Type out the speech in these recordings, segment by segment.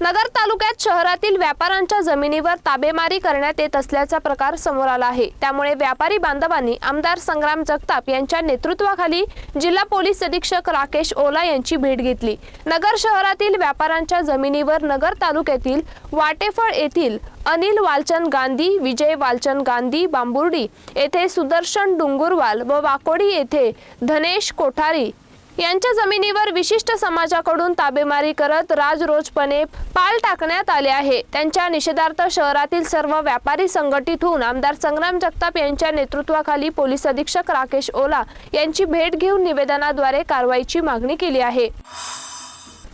नगर तालुक्यात शहरातील व्यापाऱ्यांच्या जमिनीवर ताबेमारी करण्यात येत असल्याचा प्रकार समोर आला आहे. त्यामुळे व्यापारी बांधवांनी आमदार संग्राम जगताप यांच्या नेतृत्वाखाली जिल्हा पोलीस अधीक्षक राकेश ओला यांची भेट घेतली. नगर शहरातील व्यापाऱ्यांच्या जमिनीवर नगर तालुक्यातील वाटेफळ येथील अनिल वालचंद गांधी विजय वालचंद गांधी बांबुर्डी येथे सुदर्शन डुंगुरवाल व वाकोडी येथे धनेश कोठारी यांच्या जमिनीवर विशिष्ट समाजाकडून ताबेमारी करत राजरोजपणे पाल टाकण्यात आले आहे. त्यांच्या निषेधार्थ शहरातील सर्व व्यापारी संघटित होऊन आमदार संग्राम जगताप यांच्या नेतृत्वाखाली पोलीस अधीक्षक राकेश ओला यांची भेट घेऊन निवेदनाद्वारे कारवाईची मागणी केली आहे.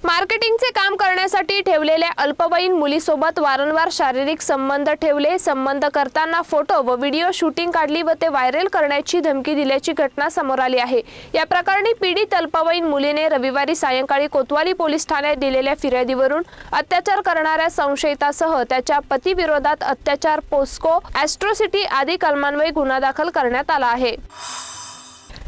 मार्केटिंगचे काम करण्यासाठी ठेवलेल्या अल्पवयीन मुलीसोबत वारंवार शारीरिक संबंध ठेवले. संबंध करताना फोटो व व्हिडिओ शूटिंग काढली व ते व्हायरल करण्याची धमकी दिल्याची घटना समोर आली आहे. या प्रकरणी पीडित अल्पवयीन मुलीने रविवारी सायंकाळी कोतवाली पोलीस ठाण्यात दिलेल्या फिर्यादीवरून अत्याचार करणाऱ्या संशयितासह त्याच्या पतीविरोधात अत्याचार पोस्को ॲस्ट्रोसिटी आदी कलमान्वये गुन्हा दाखल करण्यात आला आहे.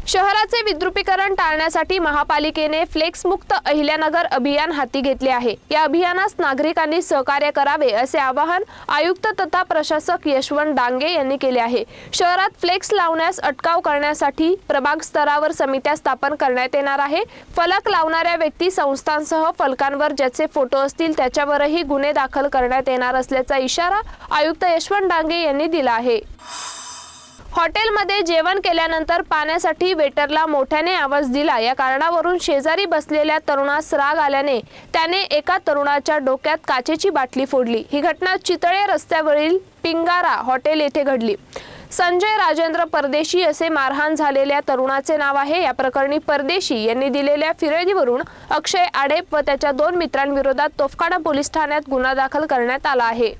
शहराचे विद्रुपीकरण टाळण्यासाठी महापालिकेने फ्लेक्स मुक्त अहिल्यानगर अभियान हाती घेतले आहे. या अभियानास नागरिकांनी सहकार्य करावे असे आवाहन आयुक्त तथा प्रशासक यशवंत डांगे यांनी केले आहे. शहरात फ्लेक्स लावण्यास अटकाव करण्यासाठी प्रभाग स्तरावर समित्या स्थापन करण्यात येणार आहे. फलक लावणाऱ्या व्यक्ती संस्थांसह फलकांवर ज्याचे फोटो असतील त्याच्यावरही गुन्हे दाखल करण्यात येणार असल्याचा इशारा आयुक्त यशवंत डांगे यांनी दिला आहे. हॉटेलमध्ये जेवण केल्यानंतर पाण्यासाठी वेटरला मोठ्याने आवाज दिला. या कारणावरून शेजारी बसलेल्या तरुणास राग आल्याने त्याने एका तरुणाच्या डोक्यात काचेची बाटली फोडली. ही घटना चितळे रस्त्यावरील पिंगारा हॉटेल येथे घडली. संजय राजेंद्र परदेशी असे मारहाण झालेल्या तरुणाचे नाव आहे. या प्रकरणी परदेशी यांनी दिलेल्या फिर्यादीवरून अक्षय आडेप व त्याच्या दोन मित्रांविरोधात तोफखाना पोलीस ठाण्यात गुन्हा दाखल करण्यात आला आहे.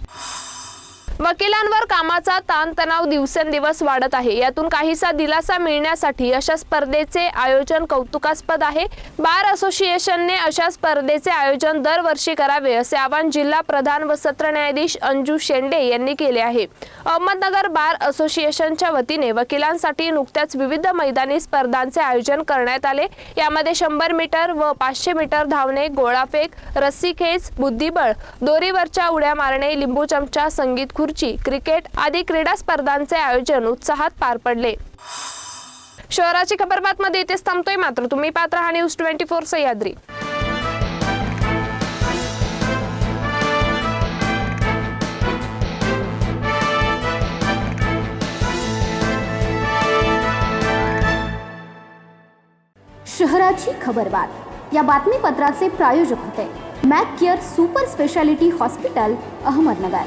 वकिलांवर कामाचा ताणतणाव दिवसेंदिवस वाढत आहे. यातून काहीसा दिलासा मिळण्यासाठी अशा स्पर्धेचे आयोजन कौतुकास्पद आहे. बार असोसिएशनने अशा स्पर्धेचे आयोजन दरवर्षी करावे असे आवाहन जिल्हा प्रधान व सत्र न्यायाधीश अंजू शेंडे यांनी केले आहे. अहमदनगर बार असोसिएशनच्या वतीने वकिलांसाठी नुकत्याच विविध मैदानी स्पर्धांचे आयोजन करण्यात आले. यामध्ये शंभर मीटर व पाचशे मीटर धावणे गोळाफेक रस्सी खेच बुद्धिबळ दोरीवरच्या उड्या मारणे लिंबू चमचा संगीत खुर्ची क्रिकेट आदी क्रीडा स्पर्धांचे आयोजन उत्साहात पार पडले. शहराची खबर बातमध्ये इथेच थांबतोय मात्र तुम्ही पात्र हा न्यूज ट्वेंटी फोर सह्याद्री शहराची खबरबात या बातमीपत्राचे प्रायोजक होते. Mac care super speciality hospital Ahmednagar.